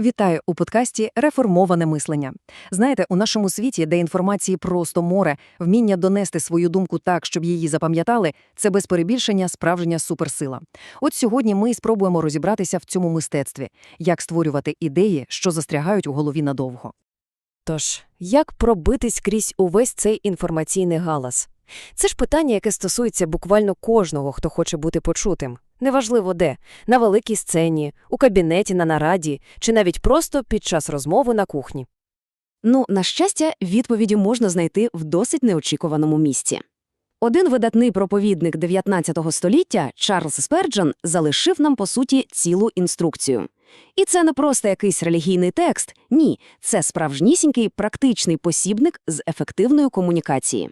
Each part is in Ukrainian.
Вітаю у подкасті Реформоване мислення. Знаєте, у нашому світі, де інформації просто море, вміння донести свою думку так, щоб її запам'ятали, це без перебільшення справжня суперсила. От сьогодні ми спробуємо розібратися в цьому мистецтві, як створювати ідеї, що застрягають у голові надовго. Тож, як пробитись крізь увесь цей інформаційний галас? Це ж питання, яке стосується буквально кожного, хто хоче бути почутим. Неважливо де – на великій сцені, у кабінеті, на нараді, чи навіть просто під час розмови на кухні. Ну, на щастя, відповіді можна знайти в досить неочікуваному місці. Один видатний проповідник 19 століття, Чарльз Сперджон, залишив нам, по суті, цілу інструкцію. І це не просто якийсь релігійний текст, ні, це справжнісінький практичний посібник з ефективної комунікації.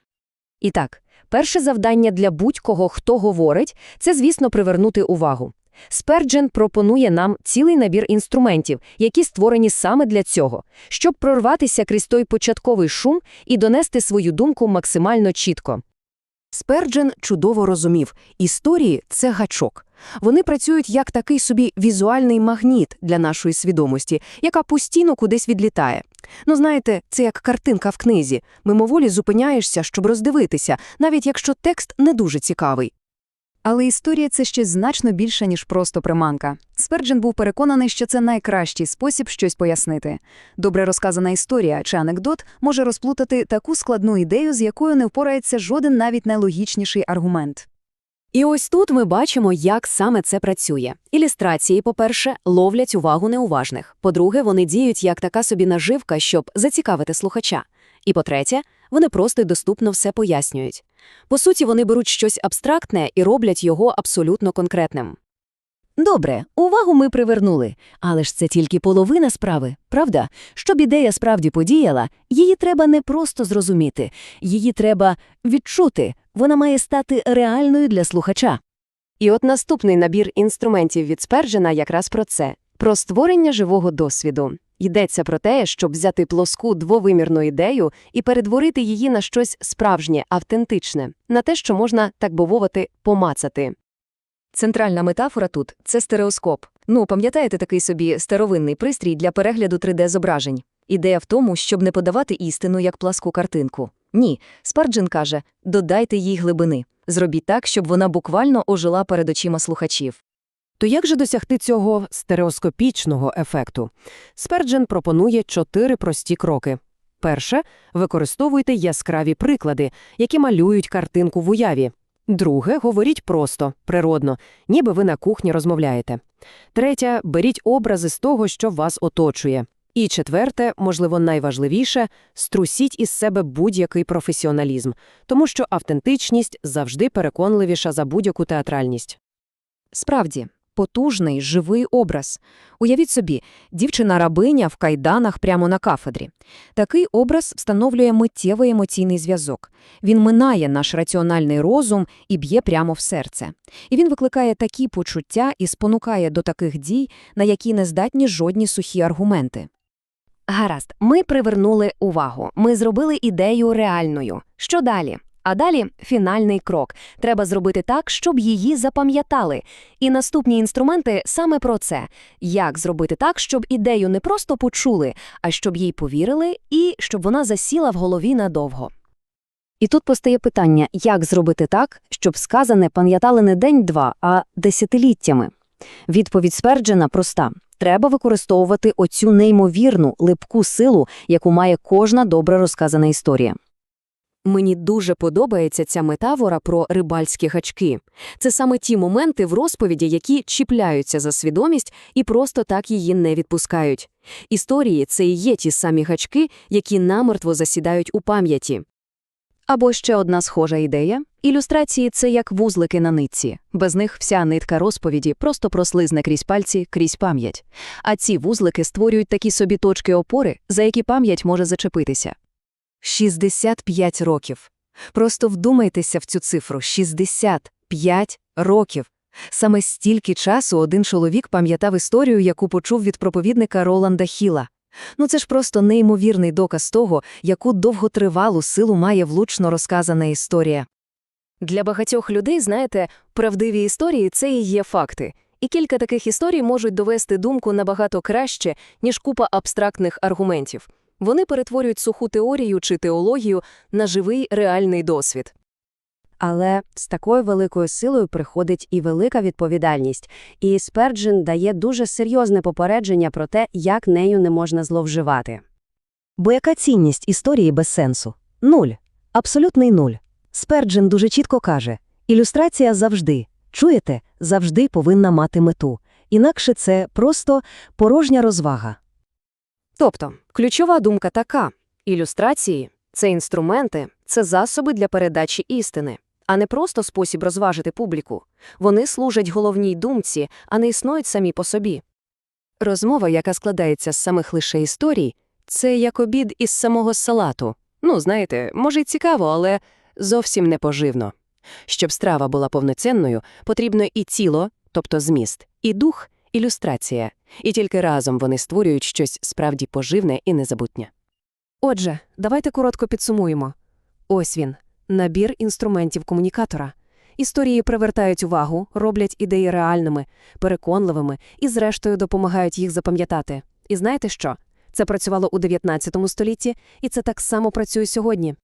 І так, перше завдання для будь-кого, хто говорить, це, звісно, привернути увагу. Сперджен пропонує нам цілий набір інструментів, які створені саме для цього, щоб прорватися крізь той початковий шум і донести свою думку максимально чітко. Сперджен чудово розумів, історії – це гачок. Вони працюють як такий собі візуальний магніт для нашої свідомості, яка постійно кудись відлітає. Ну, знаєте, це як картинка в книзі. Мимоволі зупиняєшся, щоб роздивитися, навіть якщо текст не дуже цікавий. Але історія – це ще значно більше, ніж просто приманка. Сперджен був переконаний, що це найкращий спосіб щось пояснити. Добре розказана історія чи анекдот може розплутати таку складну ідею, з якою не впорається жоден навіть найлогічніший аргумент. І ось тут ми бачимо, як саме це працює. Ілюстрації, по-перше, ловлять увагу неуважних. По-друге, вони діють як така собі наживка, щоб зацікавити слухача. І по-третє, вони просто й доступно все пояснюють. По суті, вони беруть щось абстрактне і роблять його абсолютно конкретним. Добре, увагу ми привернули, але ж це тільки половина справи, правда? Щоб ідея справді подіяла, її треба не просто зрозуміти, її треба відчути, вона має стати реальною для слухача. І от наступний набір інструментів від Сперджена якраз про це – про створення живого досвіду. Йдеться про те, щоб взяти плоску двовимірну ідею і перетворити її на щось справжнє, автентичне, на те, що можна, так би помацати. Центральна метафора тут – це стереоскоп. Ну, пам'ятаєте такий собі старовинний пристрій для перегляду 3D-зображень? Ідея в тому, щоб не подавати істину як пласку картинку. Ні, Спарджин каже, додайте їй глибини. Зробіть так, щоб вона буквально ожила перед очима слухачів. То як же досягти цього стереоскопічного ефекту? Сперджен пропонує чотири прості кроки. Перше – використовуйте яскраві приклади, які малюють картинку в уяві. Друге – говоріть просто, природно, ніби ви на кухні розмовляєте. Третє – беріть образи з того, що вас оточує. І четверте, можливо, найважливіше – струсіть із себе будь-який професіоналізм, тому що автентичність завжди переконливіша за будь-яку театральність. Справді, потужний, живий образ. Уявіть собі, дівчина-рабиня в кайданах прямо на кафедрі. Такий образ встановлює миттєвий емоційний зв'язок. Він минає наш раціональний розум і б'є прямо в серце. І він викликає такі почуття і спонукає до таких дій, на які не здатні жодні сухі аргументи. Гаразд, ми привернули увагу, ми зробили ідею реальною. Що далі? А далі фінальний крок. Треба зробити так, щоб її запам'ятали. І наступні інструменти саме про це: як зробити так, щоб ідею не просто почули, а щоб їй повірили і щоб вона засіла в голові надовго. І тут постає питання, як зробити так, щоб сказане пам'ятали не день-два, а десятиліттями. Відповідь Сперджена проста. Треба використовувати оцю неймовірну, липку силу, яку має кожна добре розказана історія. Мені дуже подобається ця метафора про рибальські гачки. Це саме ті моменти в розповіді, які чіпляються за свідомість і просто так її не відпускають. Історії це і є ті самі гачки, які намертво засідають у пам'яті. Або ще одна схожа ідея. Ілюстрації – це як вузлики на нитці. Без них вся нитка розповіді просто прослизне крізь пальці, крізь пам'ять. А ці вузлики створюють такі собі точки опори, за які пам'ять може зачепитися. 65 років. Просто вдумайтеся в цю цифру – 65 років. Саме стільки часу один чоловік пам'ятав історію, яку почув від проповідника Роланда Хіла. Ну це ж просто неймовірний доказ того, яку довготривалу силу має влучно розказана історія. Для багатьох людей, знаєте, правдиві історії це і є факти. І кілька таких історій можуть довести думку набагато краще, ніж купа абстрактних аргументів. Вони перетворюють суху теорію чи теологію на живий реальний досвід. Але з такою великою силою приходить і велика відповідальність, і Сперджен дає дуже серйозне попередження про те, як нею не можна зловживати. Бо яка цінність історії без сенсу? Нуль. Абсолютний нуль. Сперджен дуже чітко каже, ілюстрація завжди, чуєте, завжди повинна мати мету. Інакше це просто порожня розвага. Тобто, ключова думка така: ілюстрації це інструменти, це засоби для передачі істини, а не просто спосіб розважити публіку. Вони служать головній думці, а не існують самі по собі. Розмова, яка складається з самих лише історій, це як обід із самого салату. Ну, знаєте, може й цікаво, але зовсім не поживно. Щоб страва була повноцінною, потрібно і тіло, тобто зміст, і дух, ілюстрація. І тільки разом вони створюють щось справді поживне і незабутнє. Отже, давайте коротко підсумуємо. Ось він – набір інструментів комунікатора. Історії привертають увагу, роблять ідеї реальними, переконливими і, зрештою, допомагають їх запам'ятати. І знаєте що? Це працювало у 19 столітті, і це так само працює сьогодні.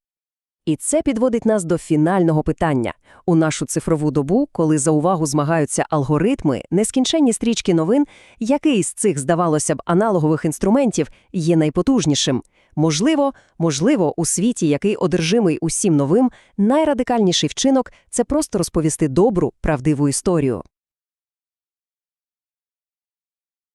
І це підводить нас до фінального питання. У нашу цифрову добу, коли за увагу змагаються алгоритми, нескінченні стрічки новин, який з цих, здавалося б, аналогових інструментів є найпотужнішим? Можливо, можливо, у світі, який одержимий усім новим, найрадикальніший вчинок – це просто розповісти добру, правдиву історію.